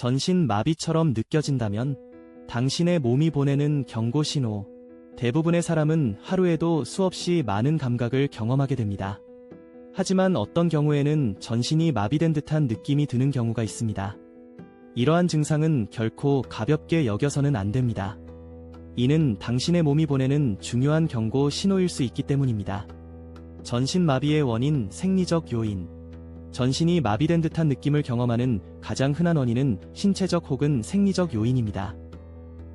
전신 마비처럼 느껴진다면 당신의 몸이 보내는 경고 신호. 대부분의 사람은 하루에도 수없이 많은 감각을 경험하게 됩니다. 하지만 어떤 경우에는 전신이 마비된 듯한 느낌이 드는 경우가 있습니다. 이러한 증상은 결코 가볍게 여겨서는 안 됩니다. 이는 당신의 몸이 보내는 중요한 경고 신호일 수 있기 때문입니다. 전신 마비의 원인 생리적 요인. 전신이 마비된 듯한 느낌을 경험하는 가장 흔한 원인은 신체적 혹은 생리적 요인입니다.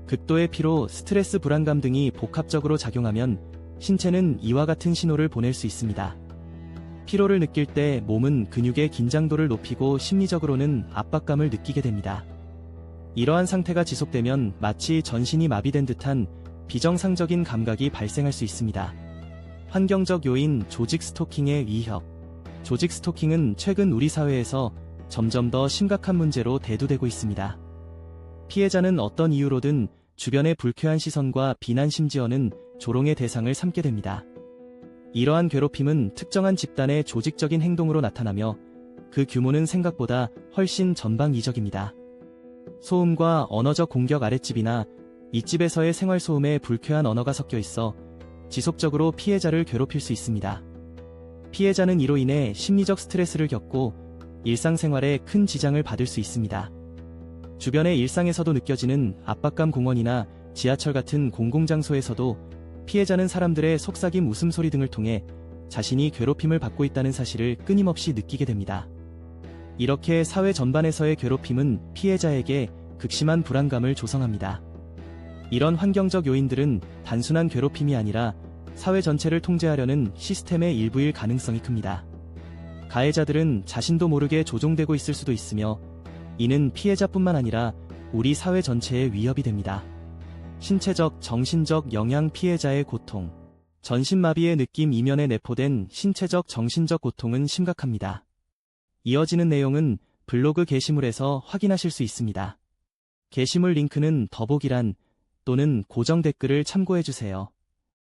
극도의 피로, 스트레스 불안감 등이 복합적으로 작용하면 신체는 이와 같은 신호를 보낼 수 있습니다. 피로를 느낄 때 몸은 근육의 긴장도를 높이고 심리적으로는 압박감을 느끼게 됩니다. 이러한 상태가 지속되면 마치 전신이 마비된 듯한 비정상적인 감각이 발생할 수 있습니다. 환경적 요인 조직 스토킹의 위협. 조직 스토킹은 최근 우리 사회에서 점점 더 심각한 문제로 대두되고 있습니다. 피해자는 어떤 이유로든 주변의 불쾌한 시선과 비난 심지어는 조롱의 대상을 삼게 됩니다. 이러한 괴롭힘은 특정한 집단의 조직적인 행동으로 나타나며 그 규모는 생각보다 훨씬 전방위적입니다. 소음과 언어적 공격 아랫집이나 윗집에서의 생활소음에 불쾌한 언어가 섞여 있어 지속적으로 피해자를 괴롭힐 수 있습니다. 피해자는 이로 인해 심리적 스트레스를 겪고 일상생활에 큰 지장을 받을 수 있습니다. 주변의 일상에서도 느껴지는 압박감 공원이나 지하철 같은 공공장소에서도 피해자는 사람들의 속삭임 웃음소리 등을 통해 자신이 괴롭힘을 받고 있다는 사실을 끊임없이 느끼게 됩니다. 이렇게 사회 전반에서의 괴롭힘은 피해자에게 극심한 불안감을 조성합니다. 이런 환경적 요인들은 단순한 괴롭힘이 아니라 사회 전체를 통제하려는 시스템의 일부일 가능성이 큽니다. 가해자들은 자신도 모르게 조종되고 있을 수도 있으며 이는 피해자뿐만 아니라 우리 사회 전체에 위협이 됩니다. 신체적, 정신적 영향 피해자의 고통. 전신마비의 느낌 이면에 내포된 신체적, 정신적 고통은 심각합니다. 이어지는 내용은 블로그 게시물에서 확인하실 수 있습니다. 게시물 링크는 더보기란 또는 고정 댓글을 참고해주세요.